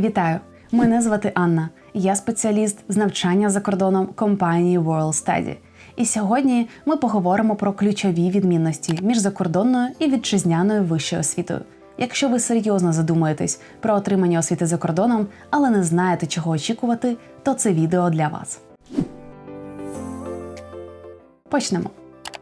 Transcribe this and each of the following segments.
Вітаю! Мене звати Анна. Я спеціаліст з навчання за кордоном компанії World Study. І сьогодні ми поговоримо про ключові відмінності між закордонною і вітчизняною вищою освітою. Якщо ви серйозно задумуєтесь про отримання освіти за кордоном, але не знаєте, чого очікувати, то це відео для вас. Почнемо.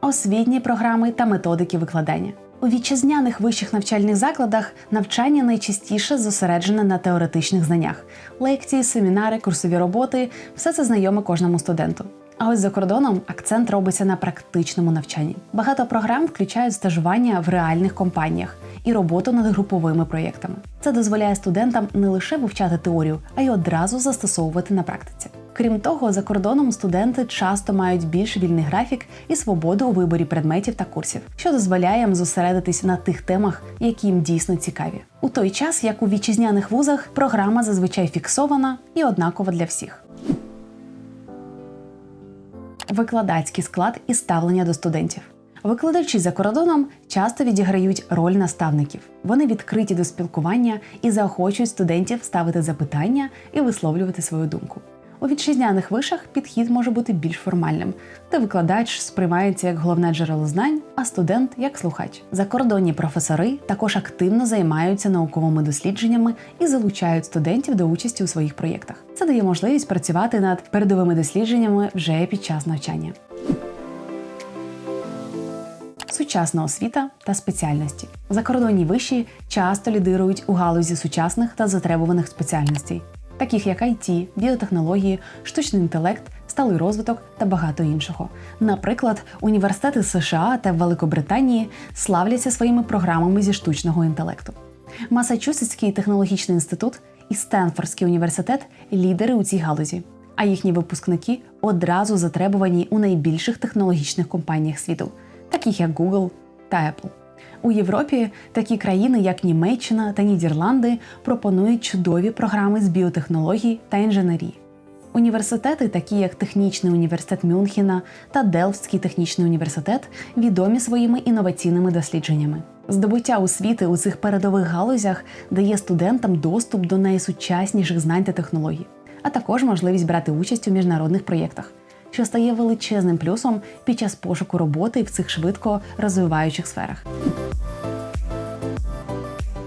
Освітні програми та методики викладання. У вітчизняних вищих навчальних закладах навчання найчастіше зосереджене на теоретичних знаннях: лекції, семінари, курсові роботи все це знайоме кожному студенту. А ось за кордоном акцент робиться на практичному навчанні. Багато програм включають стажування в реальних компаніях і роботу над груповими проєктами. Це дозволяє студентам не лише вивчати теорію, а й одразу застосовувати на практиці. Крім того, за кордоном студенти часто мають більш вільний графік і свободу у виборі предметів та курсів, що дозволяє їм зосередитись на тих темах, які їм дійсно цікаві. У той час, як у вітчизняних вузах, програма зазвичай фіксована і однакова для всіх. Викладацький склад і ставлення до студентів. Викладачі за кордоном часто відіграють роль наставників. Вони відкриті до спілкування і заохочують студентів ставити запитання і висловлювати свою думку. У вітчизняних вишах підхід може бути більш формальним, де викладач сприймається як головне джерело знань, а студент як слухач. Закордонні професори також активно займаються науковими дослідженнями і залучають студентів до участі у своїх проєктах. Це дає можливість працювати над передовими дослідженнями вже під час навчання. Сучасна освіта та спеціальності. Закордонні виші часто лідирують у галузі сучасних та затребуваних спеціальностей, таких як IT, біотехнології, штучний інтелект, сталий розвиток та багато іншого. Наприклад, університети США та Великобританії славляться своїми програмами зі штучного інтелекту. Масачусетський технологічний інститут і Стенфордський університет лідери у цій галузі, а їхні випускники одразу затребувані у найбільших технологічних компаніях світу, таких як Google та Apple. У Європі такі країни, як Німеччина та Нідерланди, пропонують чудові програми з біотехнологій та інженерії. Університети, такі як Технічний університет Мюнхена та Делфтський технічний університет, відомі своїми інноваційними дослідженнями. Здобуття освіти у цих передових галузях дає студентам доступ до найсучасніших знань та технологій, а також можливість брати участь у міжнародних проєктах, що стає величезним плюсом під час пошуку роботи в цих швидко розвиваючих сферах.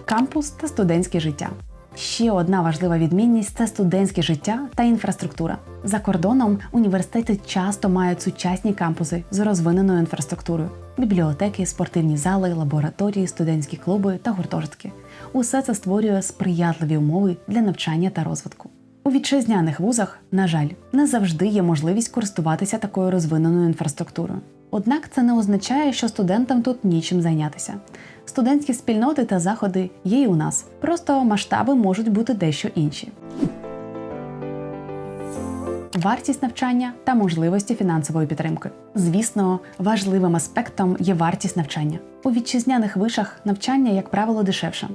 Кампус та студентське життя. Ще одна важлива відмінність це студентське життя та інфраструктура. За кордоном університети часто мають сучасні кампуси з розвиненою інфраструктурою: бібліотеки, спортивні зали, лабораторії, студентські клуби та гуртожитки. Усе це створює сприятливі умови для навчання та розвитку. У вітчизняних вузах, на жаль, не завжди є можливість користуватися такою розвиненою інфраструктурою. Однак це не означає, що студентам тут нічим зайнятися. Студентські спільноти та заходи є і у нас, просто масштаби можуть бути дещо інші. Вартість навчання та можливості фінансової підтримки. Звісно, важливим аспектом є вартість навчання. У вітчизняних вишах навчання, як правило, дешевше.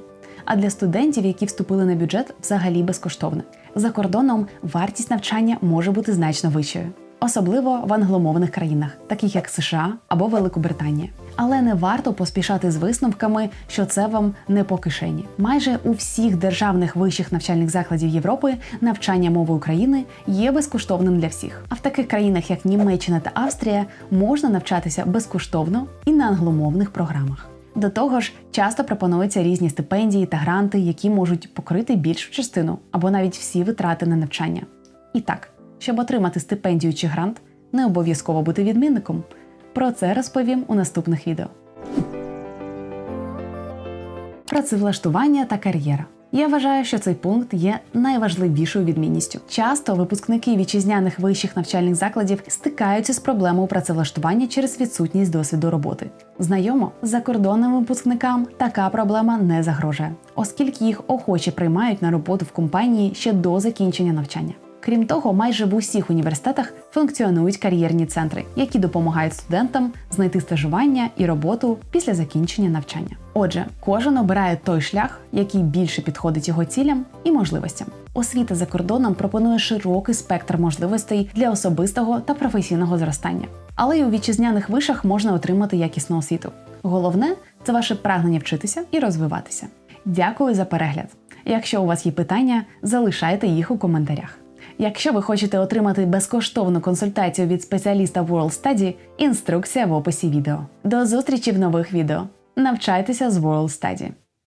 А для студентів, які вступили на бюджет, взагалі безкоштовне. За кордоном вартість навчання може бути значно вищою, особливо в англомовних країнах, таких як США або Великобританія. Але не варто поспішати з висновками, що це вам не по кишені. Майже у всіх державних вищих навчальних закладів Європи навчання мови України є безкоштовним для всіх. А в таких країнах, як Німеччина та Австрія, можна навчатися безкоштовно і на англомовних програмах. До того ж, часто пропонуються різні стипендії та гранти, які можуть покрити більшу частину або навіть всі витрати на навчання. І так, щоб отримати стипендію чи грант, не обов'язково бути відмінником. Про це розповім у наступних відео. Працевлаштування та кар'єра. Я вважаю, що цей пункт є найважливішою відмінністю. Часто випускники вітчизняних вищих навчальних закладів стикаються з проблемою працевлаштування через відсутність досвіду роботи. Знайомо, закордонним випускникам така проблема не загрожує, оскільки їх охоче приймають на роботу в компанії ще до закінчення навчання. Крім того, майже в усіх університетах функціонують кар'єрні центри, які допомагають студентам знайти стажування і роботу після закінчення навчання. Отже, кожен обирає той шлях, який більше підходить його цілям і можливостям. Освіта за кордоном пропонує широкий спектр можливостей для особистого та професійного зростання. Але й у вітчизняних вишах можна отримати якісну освіту. Головне це ваше прагнення вчитися і розвиватися. Дякую за перегляд. Якщо у вас є питання, залишайте їх у коментарях. Якщо ви хочете отримати безкоштовну консультацію від спеціаліста World Study, інструкція в описі відео. До зустрічі в нових відео. Навчайтеся з World Study!